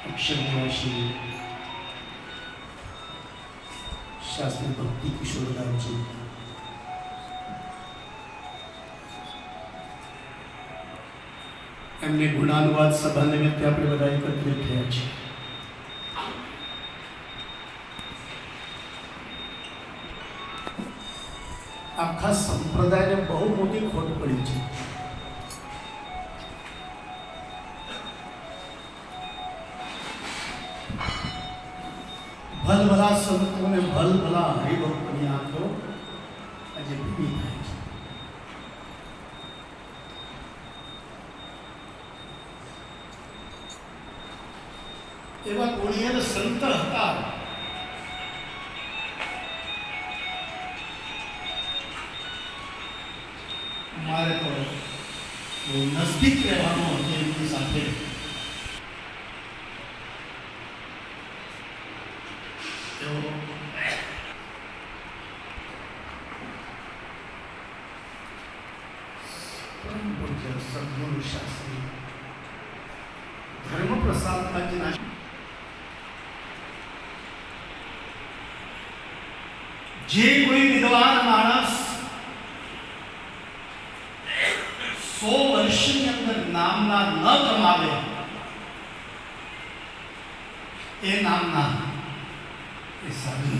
શનિવાસી શાસ્ત્રી ભક્તિ કિશોરદાસજી. એમને ગુણાનુવાદ સભા નિમિત્તે આપણે બધા એકત્રિત થયા છે આખા સંપ્રદાયને બહુ મોટી ખોટ પડી છે. ભલભલા સંતોને ભલ ભલભલા હરિભક્તોની આંખો આજે ભીની થાય છે. એવા ગુણિયર સંત હતા. મારે તો નજીક રહેવાનું હતું એમની સાથે તેઓ પરમ સદગુરુ શાસ્ત્રી ધર્મ પ્રસાદના જે કોઈ વિદ્વાન માણસ સો વર્ષની અંદર નામના ન કમાવે એ નામના એ સાધુ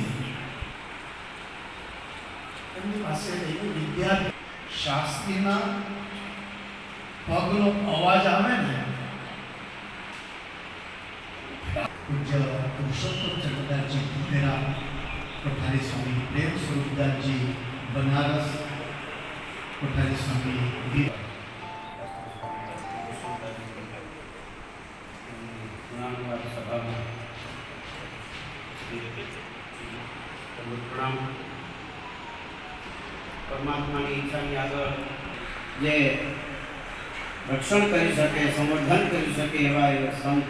એમની પાસે વિદ્યા શાસ્ત્રીના પગનો અવાજ આવે ને પૂજ્ય પુરુષોત્તમ જગદાજી કુબેરા કોઠારી સ્વામી પ્રેમ સ્વરૂપદાસજી બનારસ કોઠારી સ્વામી વી- ગુણાનુવાદ સભામાં પ્રણામ પરમાત્માની ઈચ્છાની આગળ જે રક્ષણ કરી શકે, સંવર્ધન કરી શકે એવા એ સંત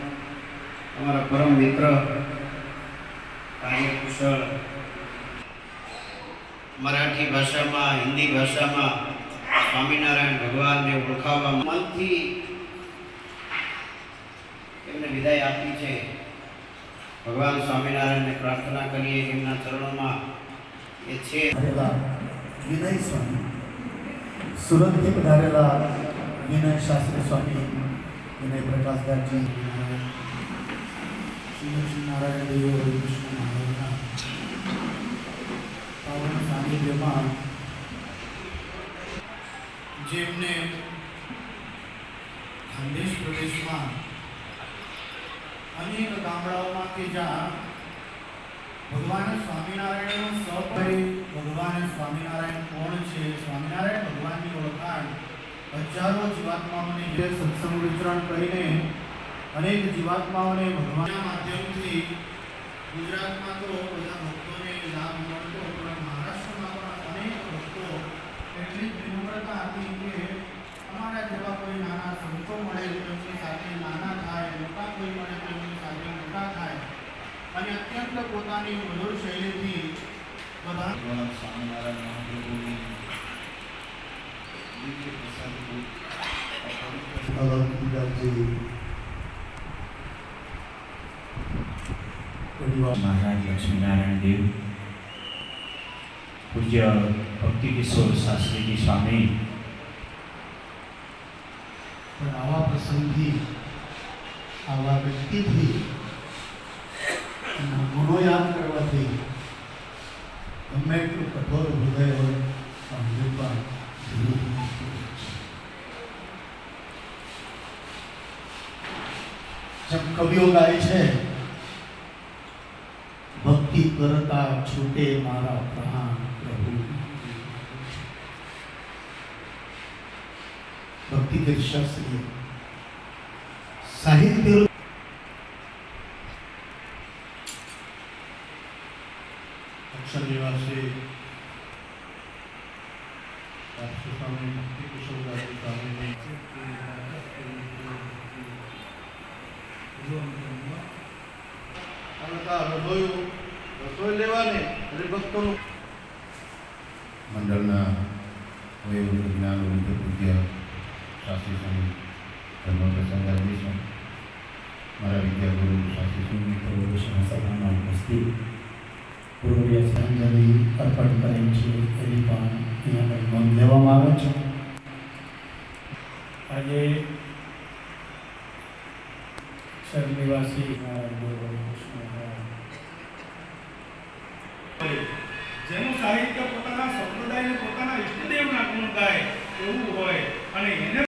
અમારા પરમ મિત્ર કાર્યકુશળ મરાઠી ભાષામાં, હિન્દી ભાષામાં સ્વામિનારાયણ ભગવાનને ઓળખાવવા મનથી એમને વિદાય આપી છે. ભગવાન સ્વામિનારાયણને પ્રાર્થના કરીએ, એમના ચરણોમાં એ છે. વિનય સ્વામી. સુરતથી પધારેલા વિનય શાસ્ત્રી સ્વામી વિનય પ્રકાશદાસજી શ્રી લક્ષ્મી નારાયણ દેવ હરિકૃષ્ણ મહારાજના પાવન સાનિધ્યમાં જેમને ખાનદેશ પ્રદેશમાં અનેક ગામડાઓમાં કે જ્યાં ભગવાન સ્વામિનારાયણનો સપરી ભગવાન સ્વામિનારાયણ કોણ છે? સ્વામિનારાયણ ભગવાનની ઓળખાણ હજારો જીવાત્માઓને જે સત્સંગ વિતરણ કરીને અનેક જીવાત્માઓને ભગવાનના માધ્યમથી ગુજરાતમાં તો બધા ભક્તોને લાભ મળતો, પણ મહારાષ્ટ્રમાં પણ અનેક ભક્તો એટલી જ વિનમ્રતા હતી કે અમારા જેવા કોઈ નાના સંતો મળે તેમની સાથે નાના થાય, મોટા કોઈ મળે તો એમની સાથે મોટા થાય. અને અત્યંત પોતાની મધુર શૈલીથી બધા સ્વામિનારાયણ મહાપ્રભુની પરિવાર. મહારાજ લક્ષ્મીનારાયણ દેવ પૂજ્ય ભક્તિ કિશોર શાસ્ત્રીજી સ્વામી. પણ આવા પ્રસંગથી આવા વ્યક્તિથી ગુણો યાદ કરવાથી ગમે એટલું કઠોર હૃદય હોય પણ હૃદયમાં ધીરું થતું હોય છે. જેમ કવિઓ ગાય છે, ભક્તિ કરતા છૂટે મારા પ્રાણ પ્રભુ. ભક્તિ કરી શાસ્ત્રીય સાહિત્ય અક્ષર નિવાસી સ્વામી ભક્તિ કિશોરદાસજી સ્વામીની રસોઈ મંડળના વયોવૃદ્ધ જ્ઞાન વૃદ્ધ પૂજ્ય શાસ્ત્રી સ્વામી ધર્મ પ્રસંગાજી સ્વામી મારા વિદ્યાગુરુ શાસ્ત્રી મિત્રો સભામાં ઉપસ્થિત. પૂર્વ શ્રદ્ધાંજલિ અર્પણ કરેલ છે. એની પણ અહીંયા નોંધ લેવામાં આવે છે આજે શર નિવાસી જેનું સાહિત્ય પોતાના સંપ્રદાયને પોતાના ઈષ્ટદેવના ગુણ ગાય એવું હોય. અને એને